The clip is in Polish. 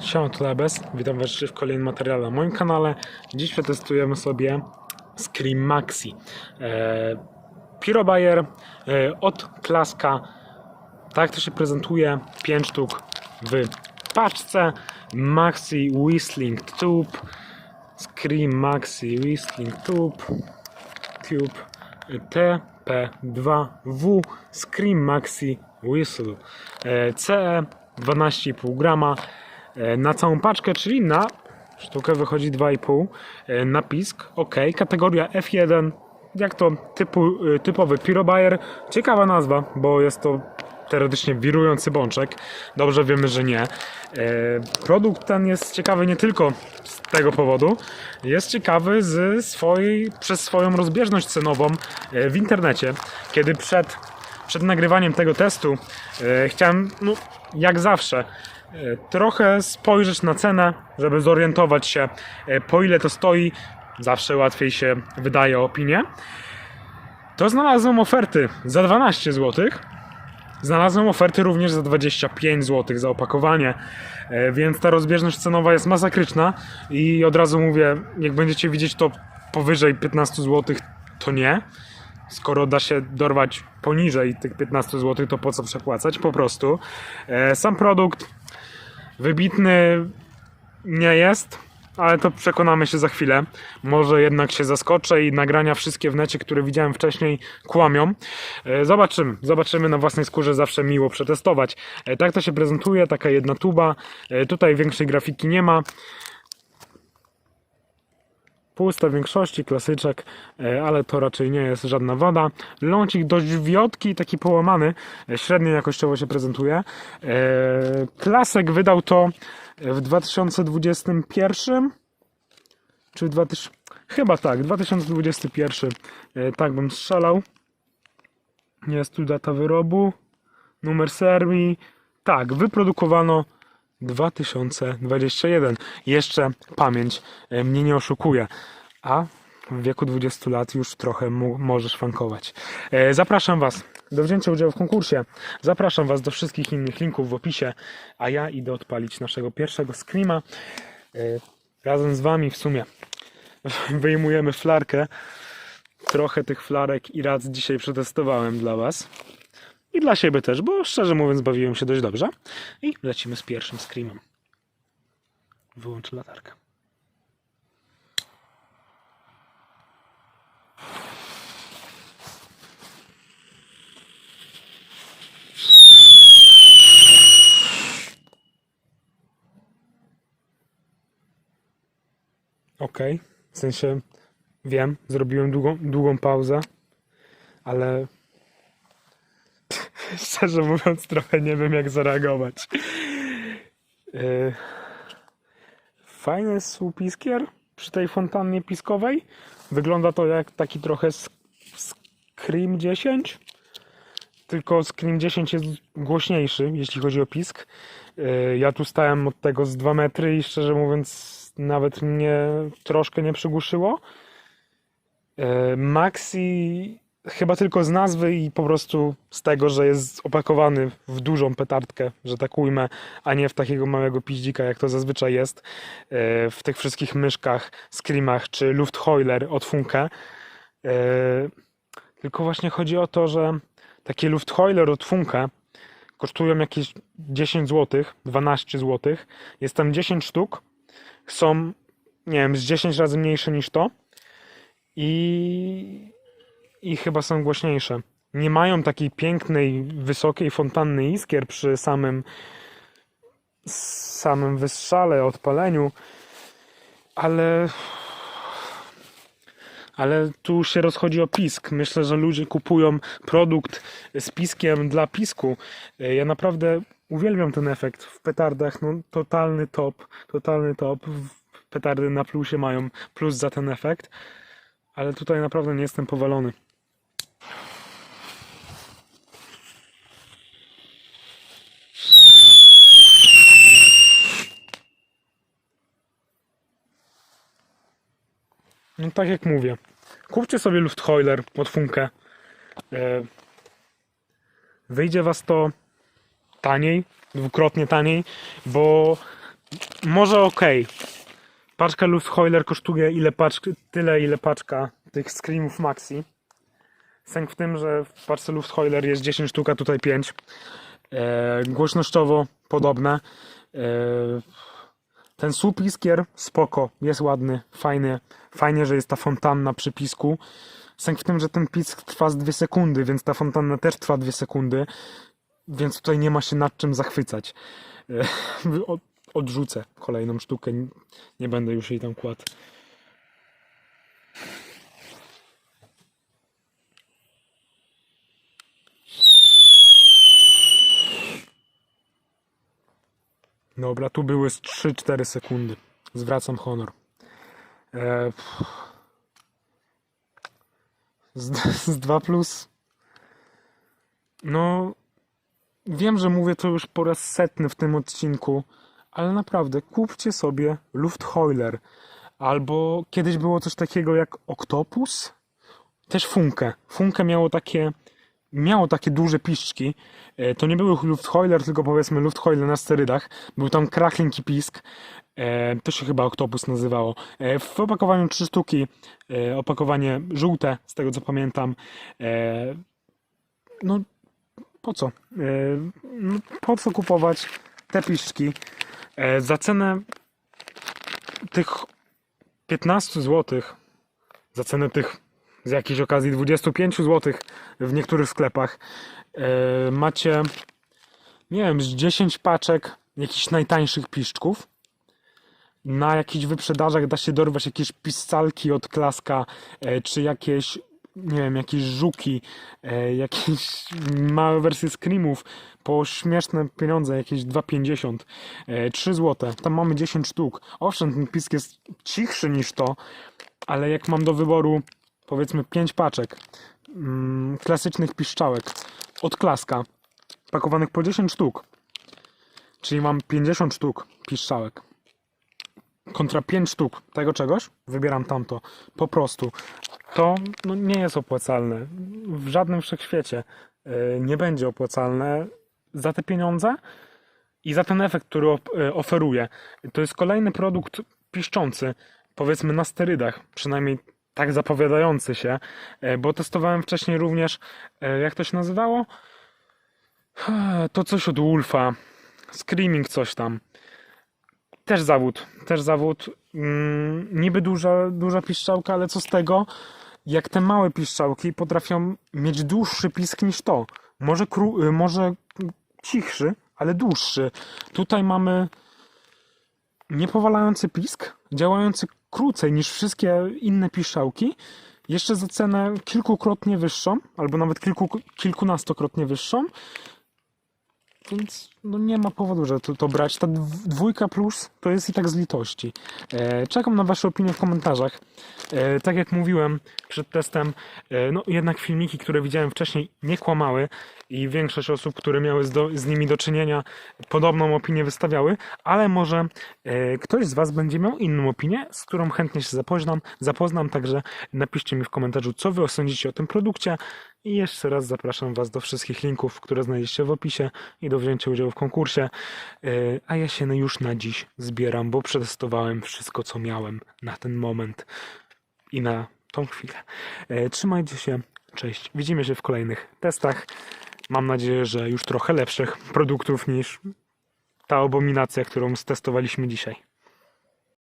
Siema, to Lebes. Witam Was w kolejnym materiale na moim kanale. Dziś przetestujemy sobie Scream Maxi. E, Piro Bayer e, od Klaska. Tak to się prezentuje. 5 sztuk w paczce. Maxi Whistling Tube. Scream Maxi Whistling Tube. Tube TP2W Scream Maxi Whistle E, CE 12,5 grama e, na całą paczkę, czyli na sztukę wychodzi 2,5 e, na pisk, ok, kategoria F1 jak to typu, e, typowy Pyrobayer, ciekawa nazwa, bo jest to teoretycznie wirujący bączek, dobrze wiemy, że nie. E, Produkt ten jest ciekawy nie tylko z tego powodu, jest ciekawy z swojej, przez swoją rozbieżność cenową e, w internecie, kiedy przed przed nagrywaniem tego testu e, chciałem, no, jak zawsze, e, trochę spojrzeć na cenę, żeby zorientować się, e, po ile to stoi. Zawsze łatwiej się wydaje opinię. To znalazłem oferty za 12 zł. Znalazłem oferty również za 25 zł za opakowanie, e, więc ta rozbieżność cenowa jest masakryczna i od razu mówię, jak będziecie widzieć to powyżej 15 zł, to nie. Skoro da się dorwać poniżej tych 15 zł, to po co przepłacać? Po prostu. E, Sam produkt wybitny nie jest, ale to przekonamy się za chwilę. Może jednak się zaskoczę i nagrania wszystkie w necie, które widziałem wcześniej, kłamią. E, Zobaczymy. Zobaczymy na własnej skórze, zawsze miło przetestować. E, Tak to się prezentuje, taka jedna tuba. E, Tutaj większej grafiki nie ma. Pusta w większości, klasyczek, e, ale to raczej nie jest żadna wada. Lącik dość wiotki, taki połamany, e, średnio jakościowo się prezentuje. E, Klasek wydał to w 2021 czy 2000, chyba tak, 2021, e, tak bym strzelał. Jest tu data wyrobu, numer serii. Tak, wyprodukowano 2021. Jeszcze pamięć e, mnie nie oszukuje. A w wieku 20 lat już trochę możesz fankować. E, Zapraszam Was do wzięcia udziału w konkursie. Zapraszam Was do wszystkich innych linków w opisie. A ja idę odpalić naszego pierwszego screama. E, Razem z Wami w sumie wyjmujemy flarkę. Trochę tych flarek i rad dzisiaj przetestowałem dla Was. I dla siebie też, bo szczerze mówiąc bawiłem się dość dobrze. I lecimy z pierwszym screamem. Wyłączę latarkę. Ok, w sensie wiem, zrobiłem długą, długą pauzę, ale Szczerze mówiąc, trochę nie wiem, jak zareagować. Yy, Fajny słupiskier przy tej fontannie piskowej. Wygląda to jak taki trochę Scream 10. Tylko Scream 10 jest głośniejszy, jeśli chodzi o pisk. Yy, Ja tu stałem od tego z 2 metry i szczerze mówiąc, nawet mnie troszkę nie przygłuszyło. Yy, Maxi chyba tylko z nazwy i po prostu z tego, że jest opakowany w dużą petardkę, że tak ujmę, a nie w takiego małego piździka, jak to zazwyczaj jest e, w tych wszystkich myszkach, screamach czy Luftheuler od Funke. E, Tylko właśnie chodzi o to, że takie Luftheuler od Funke kosztują jakieś 10 zł, 12 zł. Jest tam 10 sztuk. Są, nie wiem, z 10 razy mniejsze niż to. I i chyba są głośniejsze. Nie mają takiej pięknej, wysokiej fontanny iskier przy samym samym wystrzale, odpaleniu, ale ale tu się rozchodzi o pisk. Myślę, że ludzie kupują produkt z piskiem dla pisku. Ja naprawdę uwielbiam ten efekt w petardach. No, totalny top, totalny top. Petardy na plusie mają plus za ten efekt, ale tutaj naprawdę nie jestem powalony. No tak jak mówię. Kupcie sobie Luftheuler od Funke. E, Wyjdzie was to taniej, dwukrotnie taniej, bo może okej. Paczka Luftheuler kosztuje ile paczk, tyle, ile paczka tych Screamów Maxi. Sęk w tym, że w paczce Luftheuler jest 10 sztuk, a tutaj 5. E, głośnościowo podobne. E, ten słup iskier spoko, jest ładny, fajny. Fajnie, że jest ta fontanna przy pisku. Sęk w tym, że ten pisk trwa z 2 sekundy, więc ta fontanna też trwa 2 sekundy. Więc tutaj nie ma się nad czym zachwycać. E, od- Odrzucę kolejną sztukę. Nie będę już jej tam kładł. Dobra, tu były z 3-4 sekundy. Zwracam honor. E, pff. z, z 2 plus. No, wiem, że mówię to już po raz setny w tym odcinku, ale naprawdę kupcie sobie Luftheuler. Albo kiedyś było coś takiego jak Octopus. Też Funkę. Funkę miało takie miało takie duże piszczki. E, To nie były Luftheuler, tylko powiedzmy Luftheuler na sterydach. Był tam krachling i pisk. E, To się chyba Octopus nazywało. E, W opakowaniu trzy sztuki. Opakowanie żółte, z tego co pamiętam. No, po co? No, po co kupować te piszczki? Za cenę tych 15 zł, za cenę tych z jakiejś okazji 25 zł w niektórych sklepach e, macie nie wiem, z 10 paczek jakichś najtańszych piszczków. Na jakichś wyprzedażach da się dorwać jakieś piscalki od klaska, e, czy jakieś, nie wiem, jakieś żuki, e, jakieś małe wersje screamów po śmieszne pieniądze, jakieś 2,50, e, 3 zł. Tam mamy 10 sztuk. Owszem, ten pisk jest cichszy niż to, ale jak mam do wyboru powiedzmy 5 paczek mm, klasycznych piszczałek od klaska, pakowanych po 10 sztuk, czyli mam 50 sztuk piszczałek, kontra 5 sztuk tego czegoś, wybieram tamto, po prostu. To no, nie jest opłacalne. W żadnym wszechświecie e, nie będzie opłacalne za te pieniądze i za ten efekt, który e, oferuje. To jest kolejny produkt piszczący, powiedzmy na sterydach, przynajmniej tak zapowiadający się, e, bo testowałem wcześniej również, e, jak to się nazywało? To coś od Wolfa, Screaming coś tam. Też zawód, też zawód. Mm, niby duża, duża piszczałka, ale co z tego, jak te małe piszczałki potrafią mieć dłuższy pisk niż to. Może, kró, y, może cichszy, ale dłuższy. Tutaj mamy niepowalający pisk, działający krócej niż wszystkie inne piszczałki, jeszcze za cenę kilkukrotnie wyższą, albo nawet kilku, kilkunastokrotnie wyższą. Więc no nie ma powodu, żeby to, to brać. Ta dw- dwójka plus to jest i tak z litości. E, czekam na Wasze opinie w komentarzach. E, tak jak mówiłem przed testem, e, no jednak filmiki, które widziałem wcześniej nie kłamały i większość osób, które miały z, do, z nimi do czynienia, podobną opinię wystawiały, ale może e, ktoś z Was będzie miał inną opinię, z którą chętnie się zapoznam, zapoznam, także napiszcie mi w komentarzu, co Wy sądzicie o tym produkcie i jeszcze raz zapraszam Was do wszystkich linków, które znajdziecie w opisie i do wzięcia udziału w konkursie. E, A ja się już na dziś zbieram, bo przetestowałem wszystko, co miałem na ten moment i na tą chwilę. E, Trzymajcie się, cześć. Widzimy się w kolejnych testach. Mam nadzieję, że już trochę lepszych produktów niż ta abominacja, którą stestowaliśmy dzisiaj.